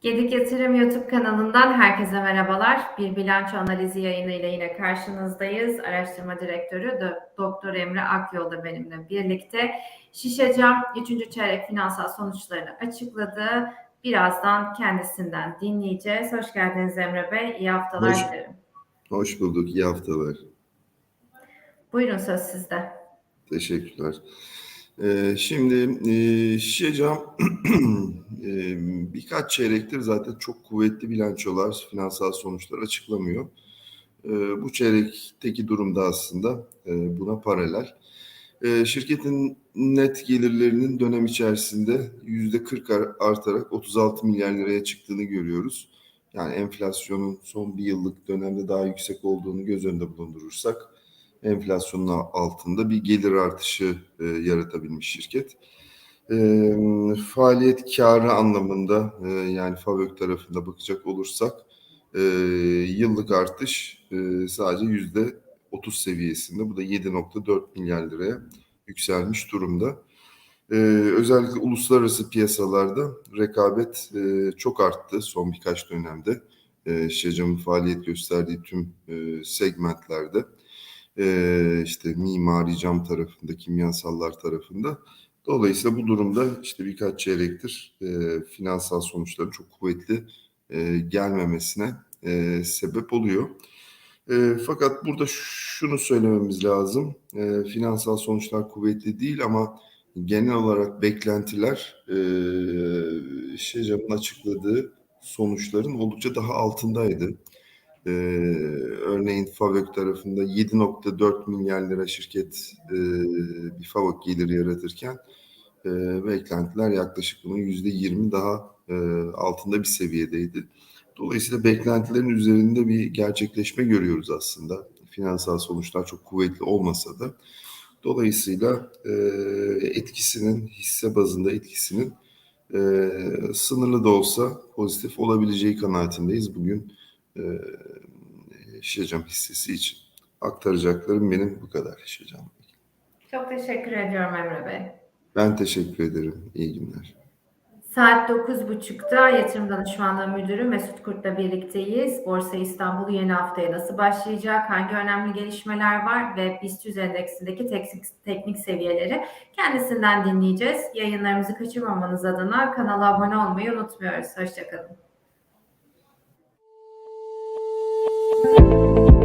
Gedik Yatırım YouTube kanalından herkese merhabalar. Bir bilanço analizi yayınıyla yine karşınızdayız. Araştırma Direktörü Do- Doktor Emre Akyol da benimle birlikte. Şişecam 3. çeyrek finansal sonuçlarını açıkladı. Birazdan kendisinden dinleyeceğiz. Hoş geldiniz Emre Bey. İyi haftalar Hoş- dilerim. Hoş bulduk. İyi haftalar. Buyurun söz sizde. Teşekkürler. Ee, şimdi e, Şişecam e, birkaç çeyrektir zaten çok kuvvetli bilançolar, finansal sonuçlar açıklamıyor. E, bu çeyrekteki durumda aslında e, buna paralel. E, şirketin net gelirlerinin dönem içerisinde yüzde 40 ar- artarak 36 milyar liraya çıktığını görüyoruz. Yani enflasyonun son bir yıllık dönemde daha yüksek olduğunu göz önünde bulundurursak enflasyonun altında bir gelir artışı e, yaratabilmiş şirket. E, faaliyet karı anlamında e, yani FAVÖK tarafında bakacak olursak e, yıllık artış e, sadece yüzde 30 seviyesinde. Bu da 7.4 milyar liraya yükselmiş durumda. E, özellikle uluslararası piyasalarda rekabet e, çok arttı son birkaç dönemde. E, Şişecam'ın faaliyet gösterdiği tüm e, segmentlerde e, işte mimari cam tarafında, kimyasallar tarafında. Dolayısıyla bu durumda işte birkaç çeyrektir e, finansal sonuçların çok kuvvetli e, gelmemesine e, sebep oluyor. E, fakat burada şunu söylememiz lazım. E, finansal sonuçlar kuvvetli değil ama genel olarak beklentiler e, Şecam'ın açıkladığı sonuçların oldukça daha altındaydı. Ee, örneğin FAVÖK tarafında 7.4 milyar lira şirket e, bir FAVÖK geliri yaratırken e, beklentiler yaklaşık bunun %20 daha e, altında bir seviyedeydi. Dolayısıyla beklentilerin üzerinde bir gerçekleşme görüyoruz aslında. Finansal sonuçlar çok kuvvetli olmasa da. Dolayısıyla e, etkisinin, hisse bazında etkisinin e, sınırlı da olsa pozitif olabileceği kanaatindeyiz bugün e, Şişecam hissesi için. Aktaracaklarım benim bu kadar Şişecam. Çok teşekkür ediyorum Emre Bey. Ben teşekkür ederim. İyi günler. Saat 9.30'da Yatırım Danışmanlığı Müdürü Mesut Kurt'la birlikteyiz. Borsa İstanbul yeni haftaya nasıl başlayacak, hangi önemli gelişmeler var ve BIST 100 endeksindeki teknik, teknik seviyeleri kendisinden dinleyeceğiz. Yayınlarımızı kaçırmamanız adına kanala abone olmayı unutmuyoruz. Hoşçakalın. Thank you.